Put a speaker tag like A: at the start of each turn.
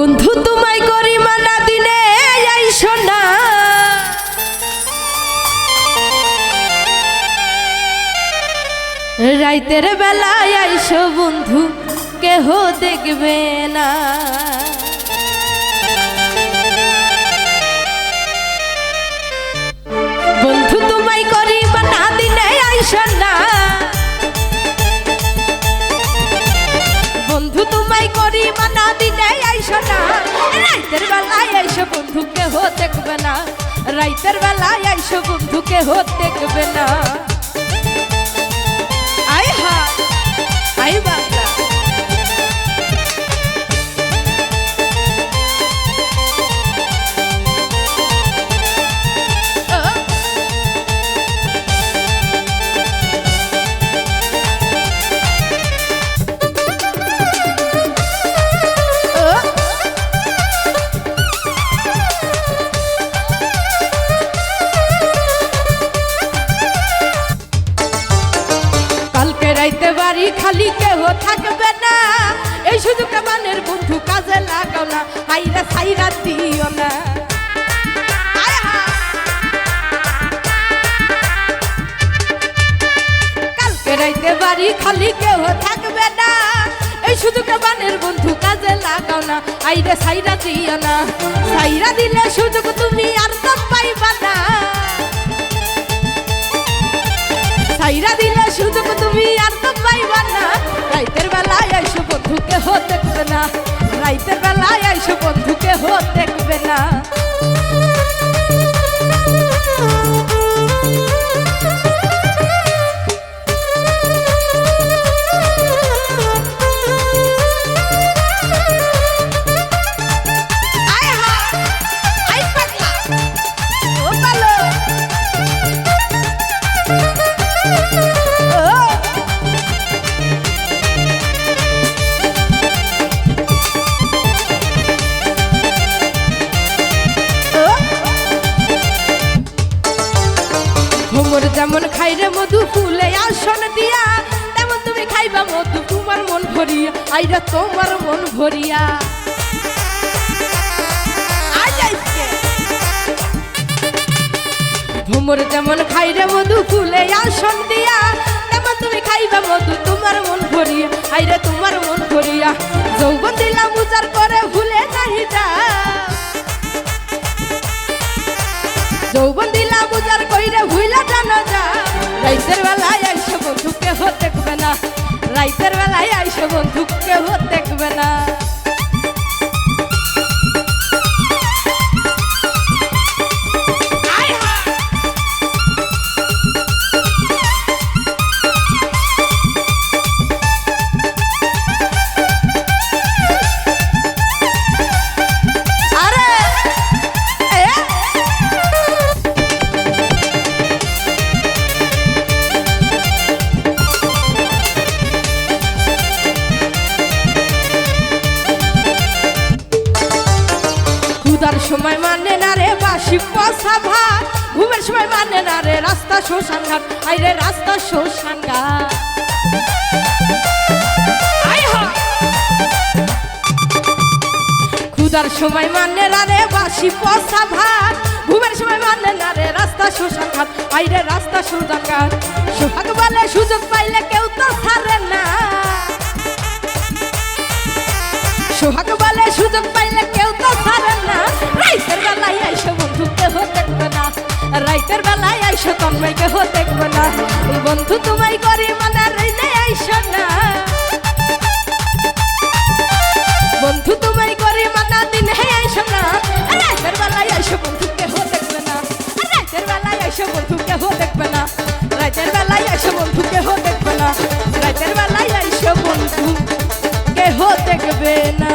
A: বন্ধু, তোমায় গরিমা না দিনে আইসো না রাইতের বেলায় আইসো বন্ধু, কেহ দেখবে না। বন্ধু, তোমায় করি না দিনে আইসো না বন্ধু, তোমায় করি না দিনে আইসো না রাইতের বেলায় আইসো বন্ধু কেহ দেখবে না। রাইতের বেলায় আইসো বন্ধু কেহ দেখবে না। রাইতে বাড়ি খালি কেহ থাকবে না। এই সুযোগ মানের বন্ধু কাজে লাগাও না হাইরা সাইরা দিও না। কালকে রাইতে বাড়ি খালি কেহ থাকবে না। এই সুযোগ মানের বন্ধু কাজে লাগাও না আইরে সাইরা দিও না। সাইরা দিলে সুযোগ তুমি আর তো পাইবা না। সাইরা দিলে সুযোগ তুমি আর তো পাইবা না। রাইতের বেলায় আইসো বন্ধুকে হতে না। রাইতের বেলায় আইসো ভোমর যেমন খাইরে মধু ফুলে আসন দিয়া, তেমন তুমি খাইবা মধু তোমার মন ভরিয়া। আইরা তোমার মন ভরিয়া। আইসকে। যেমন খাইরে মধু ফুলে আসন দিয়া, তেমন তুমি খাইবা মধু তোমার মন ভরিয়া। আইরা তোমার মন ভরিয়া। রাইতের বেলায় আইসো বন্ধু কেহ দেখবে না। রাইতের বেলায় আইসো বন্ধু কেহ দেখবে না। সময় মানে না রে বাসি পসা ভাত? ঘুমের সময় মানে না রে রাস্তা শ্মশান ঘাট? আইরে রাস্তা শ্মশান ঘাট। ক্ষুদার সময় মানে না রে বাসি পসা ভাত? ঘুমের সময় মানে না রে রাস্তা শ্মশান ঘাট? আইরে রাস্তা শ্মশান ঘাট। সোহাগ বলে সুযোগ পাইলে কেউ তো ছাড়ে না। সোহাগ বলে সুযোগ পাইলে রাইতের বেলায় আইসো, তন্ময় কেহ দেখব না। বন্ধু তোমায় করি মানে রইলে আইসো না। বন্ধু তোমায় করি মানা, দিন হে আইসো না। রাইতের বেলায় আইসো, বন্ধু কেহ দেখবে না। রাইতের বেলায় আইসো, বন্ধু কেহ দেখবে না। রাইতের বেলায় আইসো, বন্ধু কেহ দেখবে না। রাইতের বেলায় আইসো, বন্ধু কেহ দেখবে না।